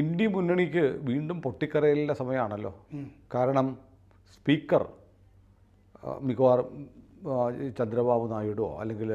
India മുന്നണിക്ക് വീണ്ടും പൊട്ടിക്കരയിലെ സമയമാണല്ലോ. കാരണം സ്പീക്കർ മിക്കവാറും ചന്ദ്രബാബു നായിഡുവോ അല്ലെങ്കിൽ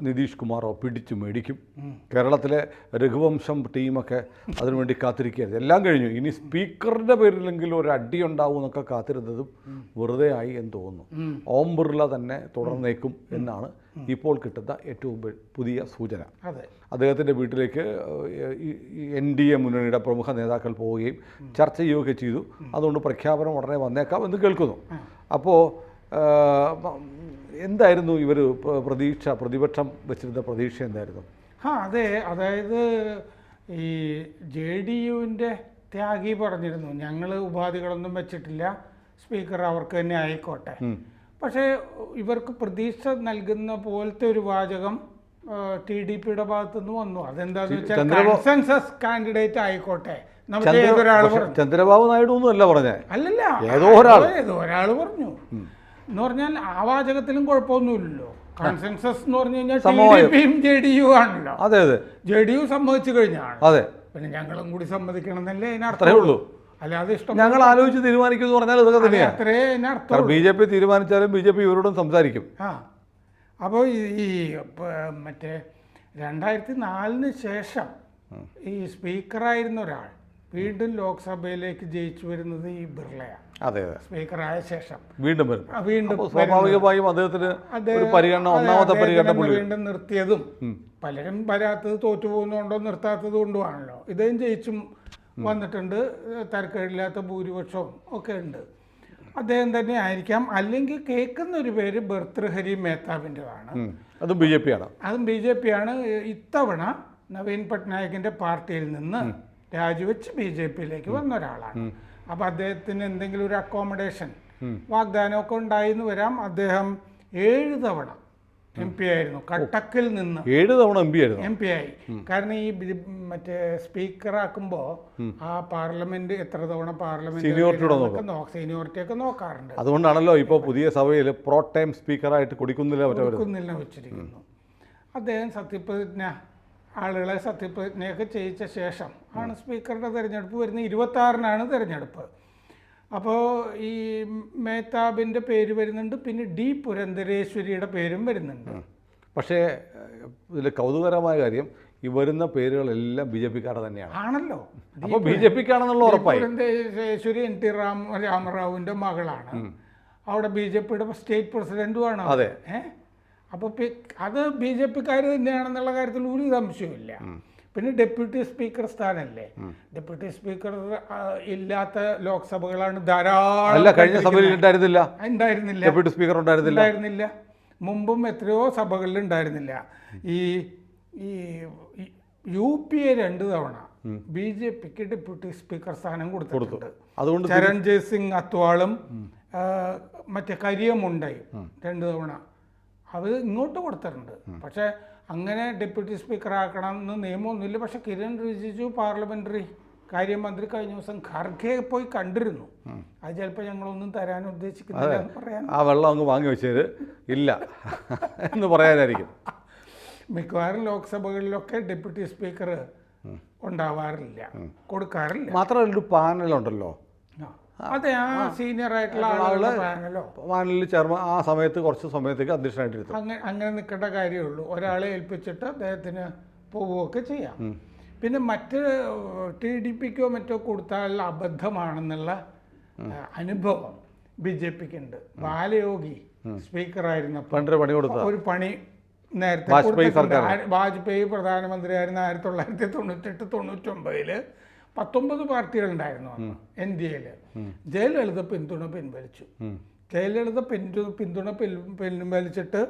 നിതീഷ് കുമാറോ പിടിച്ചു മേടിക്കും. കേരളത്തിലെ രഘുവംശം ടീമൊക്കെ അതിനുവേണ്ടി കാത്തിരിക്കുകയായിരുന്നു. എല്ലാം കഴിഞ്ഞു. ഇനി സ്പീക്കറിന്റെ പേരിലെങ്കിലും ഒരു അടി ഉണ്ടാവും എന്നൊക്കെ കാത്തിരുന്നതും വെറുതെ ആയി എന്ന് തോന്നുന്നു. ഓം ബിർള തന്നെ തുടർന്നേക്കും എന്നാണ് ഇപ്പോൾ കിട്ടുന്ന ഏറ്റവും പുതിയ സൂചന. അദ്ദേഹത്തിന്റെ വീട്ടിലേക്ക് എൻ ഡി എ മുന്നണിയുടെ പ്രമുഖ നേതാക്കൾ പോവുകയും ചർച്ച ചെയ്യുകയൊക്കെ ചെയ്തു. അതുകൊണ്ട് പ്രഖ്യാപനം ഉടനെ വന്നേക്കാം എന്ന് കേൾക്കുന്നു. അപ്പോൾ എന്തായിരുന്നു ഇവർ പ്രതീക്ഷ പ്രതിപക്ഷം വെച്ചിരുന്ന പ്രതീക്ഷ എന്തായിരുന്നു? ആ അതെ അതായത് ഈ ജെ ഡി യുവിന്റെ ത്യാഗി പറഞ്ഞിരുന്നു. ഞങ്ങൾ ഉപാധികളൊന്നും വെച്ചിട്ടില്ല. സ്പീക്കർ അവർക്ക് തന്നെ ആയിക്കോട്ടെ. പക്ഷേ ഇവർക്ക് പ്രതീക്ഷ നൽകുന്ന പോലത്തെ ഒരു വാചകം ടി ഡി പിയുടെ ഭാഗത്തു നിന്ന് വന്നു. അതെന്താന്ന് വെച്ചാൽ കൺസെൻസസ് കാൻഡിഡേറ്റ് ആയിക്കോട്ടെ. ചന്ദ്രബാബു നായിഡു ഒന്നും അല്ല പറഞ്ഞേ. അല്ലല്ല. ഏതോ ഒരാൾ. ഏതോ ഒരാൾ പറഞ്ഞു. എന്ന് പറഞ്ഞാൽ ആ വാചകത്തിലും കുഴപ്പമൊന്നുമില്ലല്ലോ. കൺസെൻസസ് എന്ന് പറഞ്ഞു കഴിഞ്ഞാൽ ജെ ഡി യു ആണല്ലോ. അതെ അതെ. ജെ ഡി യു സമ്മതിച്ചു കഴിഞ്ഞാണ്. അതെ. പിന്നെ ഞങ്ങളും കൂടി സമ്മതിക്കണം എന്നല്ലേ അതിനർത്ഥമേ ഉള്ളൂ. അല്ലാതെ ഇഷ്ടം ഞങ്ങൾ ആലോചിച്ച് തീരുമാനിക്കുമെന്ന് പറഞ്ഞാൽ ഇതൊക്കെ തന്നെയാണ് അത്രേ അതിനർത്ഥം ബി ജെ പി തീരുമാനിച്ചാലും ബി ജെ പി ഇവരോടും സംസാരിക്കും. ആ. അപ്പോൾ ഈ മറ്റേ രണ്ടായിരത്തി നാലിന് ശേഷം ഈ സ്പീക്കറായിരുന്ന ഒരാൾ വീണ്ടും ലോക്സഭയിലേക്ക് ജയിച്ചു വരുന്നത് ഈ ബിർളയാണ്. അതെ അതെ. സ്പീക്കറായ ശേഷം. വീണ്ടും വരും വീണ്ടും സ്വാഭാവികമായും അദ്ദേഹത്തിന് ഒരു പരിഗണന ഒന്നാമത്തെ പരിഗണന വീണ്ടും നിർത്തിയതും പലരും വരാത്തത് തോറ്റു പോകുന്നതുകൊണ്ടോ നിർത്താത്തത് കൊണ്ടുമാണല്ലോ ഇതേം ജയിച്ചും വന്നിട്ടുണ്ട്. തരക്കേടില്ലാത്ത ഭൂരിപക്ഷവും ഒക്കെ ഉണ്ട്. അദ്ദേഹം തന്നെ ആയിരിക്കാം. അല്ലെങ്കിൽ കേൾക്കുന്ന ഒരു പേര് ഭർത്തൃഹരി മേത്താവിന്റെതാണ്. അതും ബി ജെ പി ആണ്. അതും ബി ജെ പി ആണ്. ഇത്തവണ നവീൻ പട്നായകിന്റെ പാർട്ടിയിൽ നിന്ന് രാജിവെച്ച് ബി ജെ പിയിലേക്ക് വന്ന ഒരാളാണ് അപ്പോൾ അദ്ദേഹത്തിന് എന്തെങ്കിലും ഒരു അക്കോമഡേഷൻ വാഗ്ദാനമൊക്കെ ഉണ്ടായിരുന്നു വരാം. അദ്ദേഹം ഏഴ് തവണ എം പി ആയിരുന്നു. കട്ടക്കിൽ നിന്ന് ഏഴ് തവണ എം പി ആയിരുന്നു. എം പി ആയി. കാരണം ഈ മറ്റേ സ്പീക്കറാക്കുമ്പോൾ ആ പാർലമെന്റ് എത്ര തവണ പാർലമെന്റ് കൂടെ സീനിയോറിറ്റി ഒക്കെ നോക്കാറുണ്ട്. അതുകൊണ്ടാണല്ലോ ഇപ്പോൾ പുതിയ സഭയിൽ പ്രോ ടൈം സ്പീക്കറായിട്ട് കൊടുക്കുന്നില്ല കൊടുക്കുന്നില്ല വെച്ചിരിക്കുന്നു. അദ്ദേഹം സത്യപ്രതിജ്ഞ ആളുകളെ സത്യപ്രതിജ്ഞയൊക്കെ ചെയ്യിച്ച ശേഷം ആണ് സ്പീക്കറുടെ തിരഞ്ഞെടുപ്പ് വരുന്നത്. ഇരുപത്തി ആറിനാണ് തിരഞ്ഞെടുപ്പ്. അപ്പോൾ ഈ മേത്താബിന്റെ പേര് വരുന്നുണ്ട് പിന്നെ ഡി പുരന്തരേശ്വരിയുടെ പേരും വരുന്നുണ്ട്. പക്ഷേ ഇതിൽ കൗതുകരമായ കാര്യം ഈ വരുന്ന പേരുകളെല്ലാം ബി ജെ പിക്കാരുടെ തന്നെയാണ്. ആണല്ലോ. അപ്പോൾ ബി ജെ പിക്കാണെന്നുള്ള ഉറപ്പായി. പുരന്ദരേശ്വരി എൻ ടി റാം രാമറാവുവിന്റെ മകളാണ്. അവിടെ ബി ജെ പിയുടെ സ്റ്റേറ്റ് പ്രസിഡന്റുമാണ്. അതെ. ഏഹ് അപ്പോൾ അത് ബി ജെ പിക്കാർ തന്നെയാണെന്നുള്ള കാര്യത്തിൽ ഒരു സംശയമില്ല പിന്നെ ഡെപ്യൂട്ടി സ്പീക്കർ സ്ഥാനല്ലേ? ഡെപ്യൂട്ടി സ്പീക്കർ ഇല്ലാത്ത ലോക്സഭകളാണ് ധാരാളം അല്ല കഴിഞ്ഞ സഭയിൽ ഉണ്ടായിരുന്നില്ല. ഉണ്ടായിരുന്നില്ല. ഡെപ്യൂട്ടി സ്പീക്കർ ഉണ്ടായിരുന്നില്ല. ഉണ്ടായിരുന്നില്ല. മുമ്പും എത്രയോ സഭകളിൽ ഉണ്ടായിരുന്നില്ല. ഈ ഈ യു പി എ രണ്ട് തവണ ബി ജെ പിക്ക് ഡെപ്യൂട്ടി സ്പീക്കർ സ്ഥാനം കൊടുത്തിട്ടുണ്ട്. അതുകൊണ്ട് ചരൺജയ് സിംഗ് അത്വാളും മറ്റേ കരിയമുണ്ടായി രണ്ട് തവണ. അവർ ഇങ്ങോട്ട് കൊടുത്തിട്ടുണ്ട്. പക്ഷേ അങ്ങനെ ഡെപ്യൂട്ടി സ്പീക്കർ ആക്കണം എന്ന് നിയമമൊന്നുമില്ല. പക്ഷെ കിരൺ റിജിജു പാർലമെന്ററി കാര്യമന്ത്രി കഴിഞ്ഞ ദിവസം ഖർഗെ പോയി കണ്ടിരുന്നു. അത് ചിലപ്പോൾ ഞങ്ങളൊന്നും തരാൻ ഉദ്ദേശിക്കുന്നില്ല എന്ന് പറയാൻ. ആ വെള്ളം അങ്ങ് വാങ്ങി വെച്ചത് ഇല്ല എന്ന് പറയാനായിരിക്കും. മിക്കവാറും ലോക്സഭകളിലൊക്കെ ഡെപ്യൂട്ടി സ്പീക്കർ ഉണ്ടാവാറില്ല. കൊടുക്കാറില്ല. മാത്രമല്ല ഒരു പാനലുണ്ടല്ലോ. ആ. അതെ ആ സീനിയർ ആയിട്ടുള്ള പാനലോ പാനലിൽ ചേർന്ന് ആ സമയത്ത് കുറച്ച് സമയത്തേക്ക് അധ്യക്ഷനായിട്ട് അങ്ങനെ അങ്ങനെ നിൽക്കേണ്ട കാര്യമുള്ളൂ. ഒരാളെ ഏൽപ്പിച്ചിട്ട് അദ്ദേഹത്തിന് പോവുകയൊക്കെ ചെയ്യാം. പിന്നെ മറ്റ് ടി ഡി പിക്കോ മറ്റോ കൊടുത്താൽ അബദ്ധമാണെന്നുള്ള അനുഭവം ബി ജെ പിക്ക് ഉണ്ട് ബാലയോഗി സ്പീക്കറായിരുന്നപ്പോൾ പണി കൊടുത്ത? ഒരു പണി നേരത്തെ വാജ്പേയി പ്രധാനമന്ത്രി ആയിരുന്ന വാജ്പേയി പ്രധാനമന്ത്രിയായിരുന്ന ആയിരത്തി തൊള്ളായിരത്തി തൊണ്ണൂറ്റെട്ട് തൊണ്ണൂറ്റൊമ്പതിൽ പത്തൊമ്പത് പാർട്ടികളുണ്ടായിരുന്നു അന്ന് എൻ ഡി എയിൽ. ജയലളിത പിന്തുണ പിൻവലിച്ചു. ജയലളിത പിന്തു പിന്തുണ പിൻ പിൻവലിച്ചിട്ട്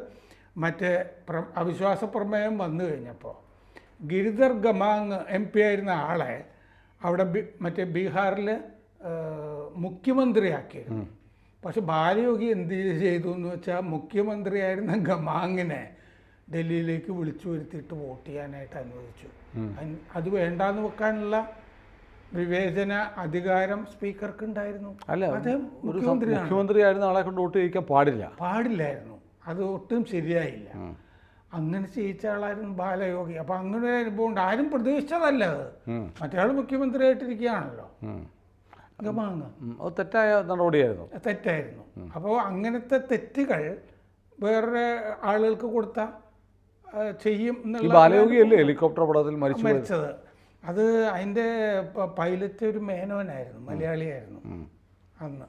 മറ്റേ പ്ര അവിശ്വാസ പ്രമേയം വന്നു കഴിഞ്ഞപ്പോൾ ഗിരിധർ ഗമാങ് എം പി ആയിരുന്ന ആളെ അവിടെ ബി മറ്റേ ബീഹാറിൽ മുഖ്യമന്ത്രിയാക്കിയിരുന്നു. പക്ഷെ ബാലയോഗി എന്ത് ചെയ്തു എന്ന് വെച്ചാൽ മുഖ്യമന്ത്രിയായിരുന്ന ഗമാങ്ങിനെ ഡൽഹിയിലേക്ക് വിളിച്ചു വരുത്തിയിട്ട് വോട്ട് ചെയ്യാനായിട്ട് അനുവദിച്ചു. അത് വേണ്ടാന്ന് വെക്കാനുള്ള വിവേചന അധികാരം സ്പീക്കർക്ക് ഉണ്ടായിരുന്നു അല്ല അദ്ദേഹം ഒരു മുഖ്യമന്ത്രിയായിരുന്ന ആളെ കൊണ്ട് വോട്ട് ചെയ്യിക്കാൻ പാടില്ല. പാടില്ലായിരുന്നു. അത് ഒട്ടും ശരിയായില്ല. അങ്ങനെ ചെയ്യിച്ച ആളായിരുന്നു ബാലയോഗി. അപ്പം അങ്ങനെ ഒരു അനുഭവം ഉണ്ട്. ആരും പ്രതീക്ഷിച്ചതല്ല അത്. മറ്റേ മുഖ്യമന്ത്രിയായിട്ടിരിക്കുകയാണല്ലോ. ഉം. അത് തെറ്റായ നടപടിയായിരുന്നു. തെറ്റായിരുന്നു. അപ്പോൾ അങ്ങനത്തെ തെറ്റുകൾ വേറെ ആളുകൾക്ക് കൊടുത്ത ചെയ്യും എന്നുള്ള ബാലയോഗിയല്ലേ ഹെലികോപ്റ്റർ അപകടത്തിൽ മരിച്ചു മരിച്ചത്. അത് അതിന്റെ പൈലറ്റ് ഒരു മേനോനായിരുന്നു മലയാളിയായിരുന്നു. അന്ന്.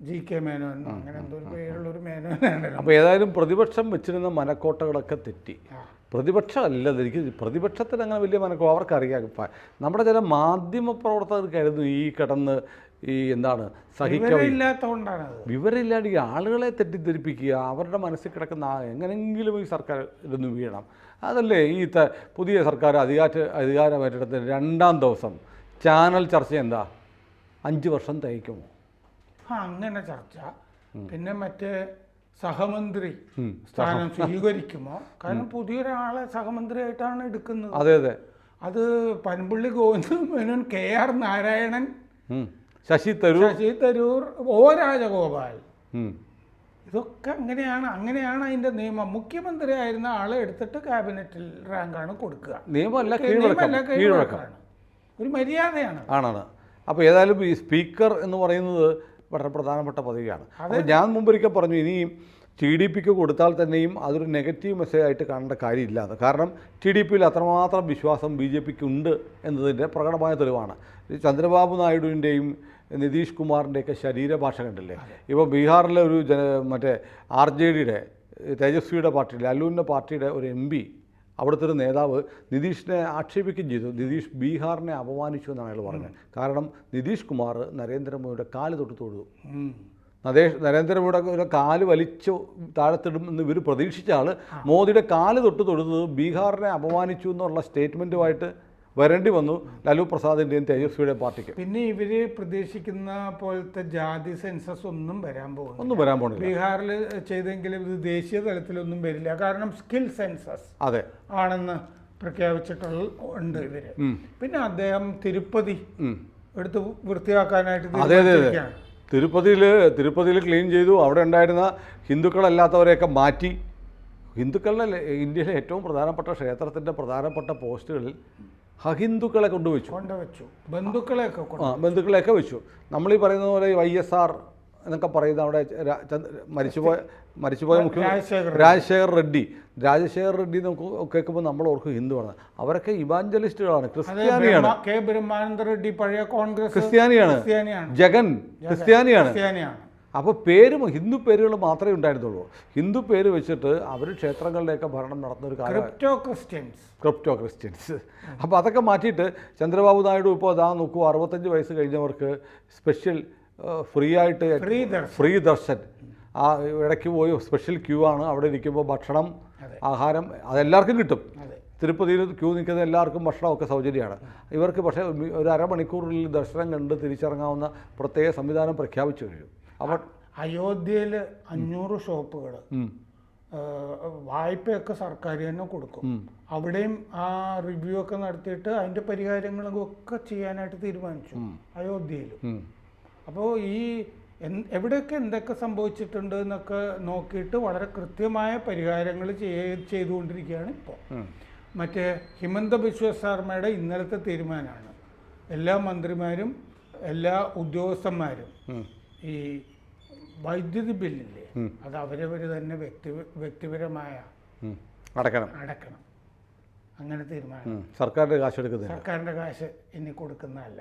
ജി കെ മേനോൻ അങ്ങനെ എന്തോ ഒരു പേരുള്ള ഒരു മേനോനായിരുന്നു അപ്പോൾ ഏതായാലും പ്രതിപക്ഷം വെച്ചിരുന്ന മനക്കോട്ടകളൊക്കെ തെറ്റി. പ്രതിപക്ഷമല്ല എനിക്ക് പ്രതിപക്ഷത്തിന് അങ്ങനെ വലിയ മനക്കോ അവർക്കറിയാം. നമ്മുടെ ചില മാധ്യമ പ്രവർത്തകർ കരുതും ഈ കിടന്ന് ഈ എന്താണ് സഹിക്ക ഇല്ലാത്തതുകൊണ്ടാണത് വിവരമില്ലാണ്ട് ആളുകളെ തെറ്റിദ്ധരിപ്പിക്കുക അവരുടെ മനസ്സിൽ കിടക്കുന്ന എങ്ങനെങ്കിലും ഈ സർക്കാർ ഇതൊന്ന് വീഴണം. അതല്ലേ ഈ പുതിയ സർക്കാർ അധികാര അധികാരമേറ്റെടുത്ത രണ്ടാം ദിവസം ചാനൽ ചർച്ച എന്താ? അഞ്ച് വർഷം തയ്ക്കുമോ അങ്ങനെ ചർച്ച. പിന്നെ മറ്റേ സഹമന്ത്രി. സ്ഥാനം സ്വീകരിക്കുമോ? കാരണം പുതിയൊരാളെ സഹമന്ത്രിയായിട്ടാണ് എടുക്കുന്നത്. അതെ അതെ. അത് Panampilly Govinda Menon K R Narayanan. Shashi Tharoor. Shashi Tharoor O Rajagopal. ഇതൊക്കെ അങ്ങനെയാണ് അങ്ങനെയാണ് അതിന്റെ നിയമം. മുഖ്യമന്ത്രി ആയിരുന്ന ആളെ എടുത്തിട്ട് ക്യാബിനറ്റിൽ റാങ്കാണ് കൊടുക്കുക. നിയമമല്ല കീഴ്വഴക്കമാണ് ഒരു മര്യാദയാണ്. ആണാണ് അപ്പോൾ ഏതായാലും ഈ സ്പീക്കർ എന്ന് പറയുന്നത് വളരെ പ്രധാനപ്പെട്ട പദവിയാണ്. അപ്പോൾ ഞാൻ മുമ്പൊരിക്കൽ പറഞ്ഞു ഇനിയും ടി ഡി പിക്ക് കൊടുത്താൽ തന്നെയും അതൊരു നെഗറ്റീവ് മെസ്സേജ് ആയിട്ട് കാണേണ്ട കാര്യമില്ല. എന്ന് കാരണം ടി ഡി പിയിൽ അത്രമാത്രം വിശ്വാസം ബി ജെ പിക്ക് ഉണ്ട് എന്നതിന്റെ പ്രകടമായ തെളിവാണ്. ചന്ദ്രബാബു നായിഡുവിന്റെയും നിതീഷ് കുമാറിന്റെയൊക്കെ ശരീരഭാഷ കണ്ടില്ലേ? ഇപ്പോൾ ബീഹാറിലെ ഒരു ജന മറ്റേ ആർ ജെ ഡിയുടെ തേജസ്വിയുടെ പാർട്ടി ലാലുവിന്റെ പാർട്ടിയുടെ ഒരു എം പി അവിടുത്തെ ഒരു നേതാവ് നിതീഷിനെ ആക്ഷേപിക്കുകയും ചെയ്തു. നിതീഷ് ബീഹാറിനെ അപമാനിച്ചു എന്നാണ് അയാൾ പറഞ്ഞത്. കാരണം നിതീഷ് കുമാർ നരേന്ദ്രമോദിയുടെ കാൽ തൊട്ട് തൊഴുതു. നരേഷ് നരേന്ദ്രമോദിയുടെ കാൽ വലിച്ചു താഴത്തിടും എന്ന് ഇവർ പ്രതീക്ഷിച്ച ആൾ മോദിയുടെ കാൽ തൊട്ട് തൊഴുന്നത് ബീഹാറിനെ അപമാനിച്ചു എന്നുള്ള സ്റ്റേറ്റ്മെന്റുമായിട്ട് വരേണ്ടി വന്നു ലാലു പ്രസാദിന്റെയും തേജസ്വിയുടെ പാർട്ടിക്ക്. പിന്നെ ഇവർ പ്രതീക്ഷിക്കുന്ന പോലത്തെ ജാതി സെൻസസ് ഒന്നും വരാൻ പോകുന്നു ഒന്നും വരാൻ പോകുന്നു ബീഹാറിൽ ചെയ്തെങ്കിലും ഇത് ദേശീയ തലത്തിലൊന്നും വരില്ല. കാരണം സ്കിൽ സെൻസസ് അതെ. ആണെന്ന് പ്രഖ്യാപിച്ചിട്ടുള്ള ഉണ്ട് ഇവർ. പിന്നെ അദ്ദേഹം തിരുപ്പതി. എടുത്ത് വൃത്തിയാക്കാനായിട്ട് അതെ അതെ അതെ. തിരുപ്പതിയിൽ തിരുപ്പതിയിൽ ക്ലീൻ ചെയ്തു. അവിടെ ഉണ്ടായിരുന്ന ഹിന്ദുക്കളല്ലാത്തവരെയൊക്കെ മാറ്റി. ഹിന്ദുക്കളുടെ ഇന്ത്യയിലെ ഏറ്റവും പ്രധാനപ്പെട്ട ക്ഷേത്രത്തിന്റെ പ്രധാനപ്പെട്ട പോസ്റ്റുകളിൽ അഹിന്ദുക്കളെ കൊണ്ടുവച്ചു. കൊണ്ടുവച്ചു. ബന്ധുക്കളെയൊക്കെ ബന്ധുക്കളെയൊക്കെ വെച്ചു. നമ്മൾ ഈ പറയുന്ന പോലെ വൈ എസ് ആർ എന്നൊക്കെ പറയുന്ന അവിടെ മരിച്ചുപോയ മരിച്ചുപോയ മുഖ്യമന്ത്രി രാജശേഖർ റെഡ്ഡി. രാജശേഖർ റെഡ്ഡി. നമുക്ക് കേൾക്കുമ്പോൾ നമ്മൾ ഓർക്കും ഹിന്ദുവാണ്. അവരൊക്കെ ഇവാഞ്ചലിസ്റ്റുകളാണ് ക്രിസ്ത്യാനിയാണ്. കെ. ബ്രഹ്മാനന്ദ റെഡ്ഡി പഴയ കോൺഗ്രസ് ക്രിസ്ത്യാനിയാണ്. ജഗൻ ക്രിസ്ത്യാനിയാണ്. അപ്പോൾ പേരും ഹിന്ദു പേരുകൾ മാത്രമേ ഉണ്ടായിരുന്നുള്ളൂ. ഹിന്ദു പേര് വെച്ചിട്ട് അവർ ക്ഷേത്രങ്ങളുടെയൊക്കെ ഭരണം നടത്തുന്ന ഒരു കാര്യം ക്രിപ്റ്റോ ക്രിസ്ത്യൻസ് ക്രിപ്റ്റോ ക്രിസ്ത്യൻസ് അപ്പോൾ അതൊക്കെ മാറ്റിയിട്ട് ചന്ദ്രബാബു നായിഡു ഇപ്പോൾ അതാ നോക്കൂ അറുപത്തഞ്ച് വയസ്സ് കഴിഞ്ഞവർക്ക് സ്പെഷ്യൽ ഫ്രീ ആയിട്ട് ഫ്രീ ദർശൻ. ആ ഇടയ്ക്ക് പോയി സ്പെഷ്യൽ ക്യൂ ആണ്. അവിടെ ഇരിക്കുമ്പോൾ ഭക്ഷണം ആഹാരം അതെല്ലാവർക്കും കിട്ടും. തിരുപ്പതിയിൽ ക്യൂ നിൽക്കുന്ന എല്ലാവർക്കും ഭക്ഷണമൊക്കെ സൗജന്യമാണ്. ഇവർക്ക് പക്ഷേ ഒരു അരമണിക്കൂറിൽ ദർശനം കണ്ട് തിരിച്ചിറങ്ങാവുന്ന പ്രത്യേക സംവിധാനം പ്രഖ്യാപിച്ചു കഴിഞ്ഞു. അപ്പോൾ അയോധ്യയിൽ അഞ്ഞൂറ് ഷോപ്പുകൾ വായ്പയൊക്കെ സർക്കാർ തന്നെ കൊടുക്കും. അവിടെയും ആ റിവ്യൂ ഒക്കെ നടത്തിയിട്ട് അതിന്റെ പരിഹാരങ്ങളും ഒക്കെ ചെയ്യാനായിട്ട് തീരുമാനിച്ചു അയോധ്യയിൽ അപ്പോൾ ഈ എവിടെയൊക്കെ എന്തൊക്കെ സംഭവിച്ചിട്ടുണ്ട് എന്നൊക്കെ നോക്കിയിട്ട് വളരെ കൃത്യമായ പരിഹാരങ്ങൾ ചെയ്തുകൊണ്ടിരിക്കുകയാണ് ഇപ്പോൾ. മറ്റേ ഹിമന്ത ബിശ്വ ശർമ്മയുടെ ഇന്നലത്തെ തീരുമാനമാണ്. എല്ലാ മന്ത്രിമാരും എല്ലാ ഉദ്യോഗസ്ഥന്മാരും ഈ വൈദ്യുതി ബില്ലില്ലേ? അത് അവരവർ തന്നെ വ്യക്തി വ്യക്തിപരമായ അടക്കണം. അടക്കണം. അങ്ങനെ തീരുമാനം. സർക്കാരിന്റെ കാശ് എടുക്കുന്നില്ല സർക്കാരിന്റെ കാശ് ഇനി കൊടുക്കുന്നതല്ല.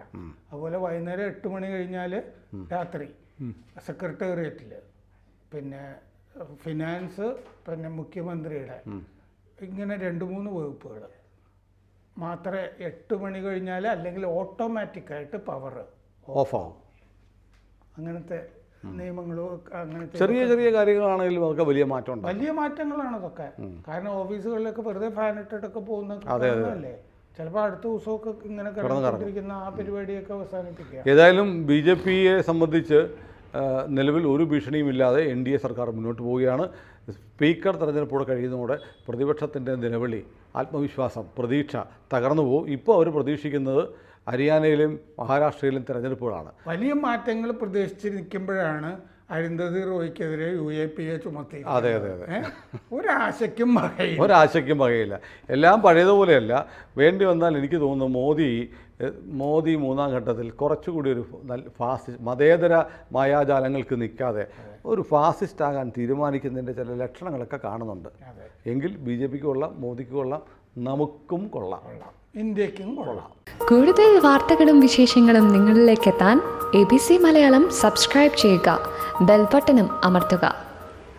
അതുപോലെ വൈകുന്നേരം എട്ട് മണി കഴിഞ്ഞാൽ രാത്രി സെക്രട്ടേറിയറ്റിൽ പിന്നെ ഫിനാൻസ് പിന്നെ മുഖ്യമന്ത്രിയുടെ ഇങ്ങനെ രണ്ട് മൂന്ന് വകുപ്പുകൾ മാത്രമേ എട്ട് മണി കഴിഞ്ഞാൽ അല്ലെങ്കിൽ ഓട്ടോമാറ്റിക്കായിട്ട് പവർ ഓഫ് ആവും അങ്ങനത്തെ നിയമങ്ങളും അങ്ങനെ അങ്ങനത്തെ ചെറിയ ചെറിയ കാര്യങ്ങളാണെങ്കിലും അതൊക്കെ വലിയ മാറ്റം വലിയ മാറ്റങ്ങളാണ് അതൊക്കെ. കാരണം ഓഫീസുകളിലൊക്കെ വെറുതെ ഫാൻ ഇട്ടിട്ടൊക്കെ പോകുന്നല്ലേ ചിലപ്പോൾ അടുത്ത ദിവസമൊക്കെ ഇങ്ങനെ കിടന്നുകൊണ്ടിരിക്കുന്ന ആ പരിപാടിയൊക്കെ അവസാനിപ്പിക്കുക. ഏതായാലും ബി ജെ പിയെ സംബന്ധിച്ച് നിലവിൽ ഒരു ഭീഷണിയുമില്ലാതെ എൻ ഡി എ സർക്കാർ മുന്നോട്ട് പോവുകയാണ്. സ്പീക്കർ തെരഞ്ഞെടുപ്പോടെ കഴിയുന്നതോടെ പ്രതിപക്ഷത്തിന്റെ നിലവിളി ആത്മവിശ്വാസം പ്രതീക്ഷ തകർന്നു പോകും. ഇപ്പോൾ അവർ പ്രതീക്ഷിക്കുന്നത് ഹരിയാനയിലും മഹാരാഷ്ട്രയിലും തിരഞ്ഞെടുപ്പുകളാണ്. വലിയ മാറ്റങ്ങൾ പ്രതീക്ഷിച്ച് നിൽക്കുമ്പോഴാണ് അരുന്ധതി റോയ്ക്കെതിരെ യു എ പി എ ചുമത്തി അതെ അതെ. അതെ? ഒരാശയ്ക്കും വകയില്ല. ഒരാശയ്ക്കും വകയില്ല. എല്ലാം പഴയതുപോലെയല്ല. വേണ്ടി വന്നാൽ എനിക്ക് തോന്നുന്നു മോദി മോദി മൂന്നാം ഘട്ടത്തിൽ കുറച്ചുകൂടി ഒരു നല്ല ഫാസിസ്റ്റ് മതേതര മായാജാലങ്ങൾക്ക് നിൽക്കാതെ ഒരു ഫാസിസ്റ്റ് ആകാൻ തീരുമാനിക്കുന്നതിന്റെ ചില ലക്ഷണങ്ങളൊക്കെ കാണുന്നുണ്ട്. എങ്കിൽ ബി ജെ പിക്ക് കൊള്ളാം മോദിക്ക് കൊള്ളാം നമുക്കും കൊള്ളാം. ഇന്ത്യക്കും കൊള്ളാം. കൂടുതൽ വാർത്തകളും വിശേഷങ്ങളും നിങ്ങളിലേക്ക് എത്താൻ A B C Malayalam subscribe ചെയ്യുക. ബെൽബട്ടനും അമർത്തുക.